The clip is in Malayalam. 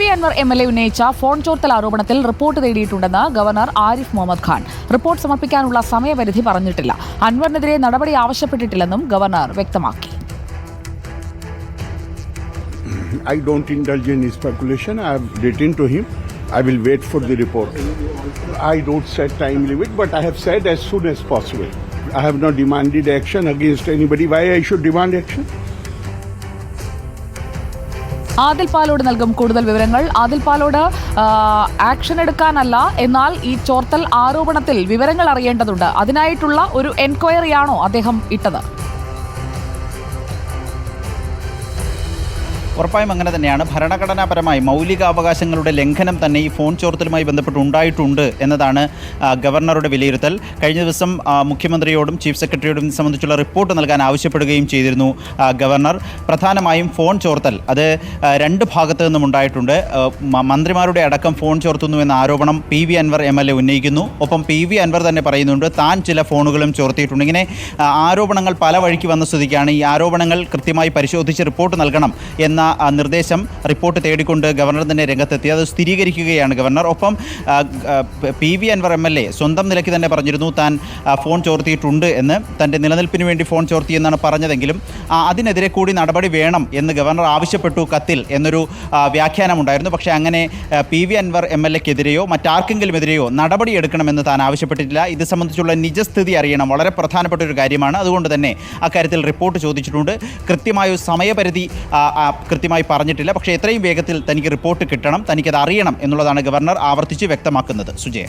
V Anvar M L A ഉന്നയിച്ച ഫോൺ ചോർത്തൽ ആരോപണത്തിൽ റിപ്പോർട്ട് തേടിയിട്ടുണ്ടെന്ന് ഗവർണർ ആരിഫ് മുഹമ്മദ് ഖാൻ റിപ്പോർട്ട് സമർപ്പിക്കാനുള്ള സമയപരിധി പറഞ്ഞിട്ടില്ല അൻവറിനെതിരെ നടപടി ആവശ്യപ്പെട്ടിട്ടില്ലെന്നും ഗവർണർ വ്യക്തമാക്കി I don't indulge in speculation. I have written to him. I will wait for the report. I don't set time limit, but I have said as soon as possible. I have not demanded action against anybody. Why I should demand action? Adil Palode നൽകും കൂടുതൽ വിവരങ്ങൾ. ആദിൽ പാലോട് ആക്ഷൻ എടുക്കാനല്ല. എന്നാൽ ഈ ചോർത്തൽ ആരോപണത്തിൽ വിവരങ്ങൾ അറിയേണ്ടതുണ്ട്. അതിനായിട്ടുള്ള ഒരു എൻക്വയറിയാണോ അദ്ദേഹം ഇട്ടത്? ഉറപ്പായും അങ്ങനെ തന്നെയാണ്. ഭരണഘടനാപരമായി മൗലികാവകാശങ്ങളുടെ ലംഘനം തന്നെ ഈ ഫോൺ ചോർത്തലുമായി ബന്ധപ്പെട്ട് ഉണ്ടായിട്ടുണ്ട് എന്നതാണ് ഗവർണറുടെ വിലയിരുത്തൽ. കഴിഞ്ഞ ദിവസം മുഖ്യമന്ത്രിയോടും ചീഫ് സെക്രട്ടറിയോടും സംബന്ധിച്ചുള്ള റിപ്പോർട്ട് നൽകാൻ ആവശ്യപ്പെടുകയും ചെയ്തിരുന്നു ഗവർണർ. പ്രധാനമായും ഫോൺ ചോർത്തൽ. അത് രണ്ട് ഭാഗത്തു നിന്നും ഉണ്ടായിട്ടുണ്ട്. മന്ത്രിമാരുടെ അടക്കം ഫോൺ ചോർത്തുന്നു എന്ന ആരോപണം P V Anvar M L A ഉന്നയിക്കുന്നു. ഒപ്പം പി വി അൻവർ തന്നെ പറയുന്നുണ്ട് താൻ ചില ഫോണുകളും ചോർത്തിയിട്ടുണ്ട്. ഇങ്ങനെ ആരോപണങ്ങൾ പല വഴിക്ക് വന്ന സ്ഥിതിക്കാണ്. ഈ ആരോപണങ്ങൾ കൃത്യമായി പരിശോധിച്ച് റിപ്പോർട്ട് നൽകണം എന്ന ആ, നിർദ്ദേശം റിപ്പോർട്ട് തേടിക്കൊണ്ട് ഗവർണർ തന്നെ രംഗത്തെത്തി. അത് സ്ഥിരീകരിക്കുകയാണ് ഗവർണർ. ഒപ്പം P V Anvar M L A സ്വന്തം നിലയ്ക്ക് തന്നെ പറഞ്ഞിരുന്നു താൻ ഫോൺ ചോർത്തിയിട്ടുണ്ട് എന്ന്. തന്റെ നിലനിൽപ്പിന് വേണ്ടി ഫോൺ ചോർത്തി എന്നാണ് പറഞ്ഞതെങ്കിലും അതിനെതിരെ കൂടി നടപടി വേണം എന്ന് ഗവർണർ ആവശ്യപ്പെട്ടു കത്തിൽ എന്നൊരു വ്യാഖ്യാനമുണ്ടായിരുന്നു. പക്ഷേ അങ്ങനെ P V Anvar M L എക്കെതിരെയോ മറ്റാർക്കെങ്കിലും എതിരെയോ നടപടി എടുക്കണമെന്ന് താൻ ആവശ്യപ്പെട്ടിട്ടില്ല. ഇത് സംബന്ധിച്ചുള്ള നിജസ്ഥിതി അറിയണം. വളരെ പ്രധാനപ്പെട്ട ഒരു കാര്യമാണ്. അതുകൊണ്ട് തന്നെ അക്കാര്യത്തിൽ റിപ്പോർട്ട് ചോദിച്ചിട്ടുണ്ട്. കൃത്യമായ സമയപരിധി കൃത്യമായി പറഞ്ഞിട്ടില്ല. പക്ഷേ എത്രയും വേഗത്തിൽ തനിക്ക് റിപ്പോർട്ട് കിട്ടണം തനിക്കത് അറിയണം എന്നുള്ളതാണ് ഗവർണർ ആവർത്തിച്ച് വ്യക്തമാക്കുന്നത്. സുജയ.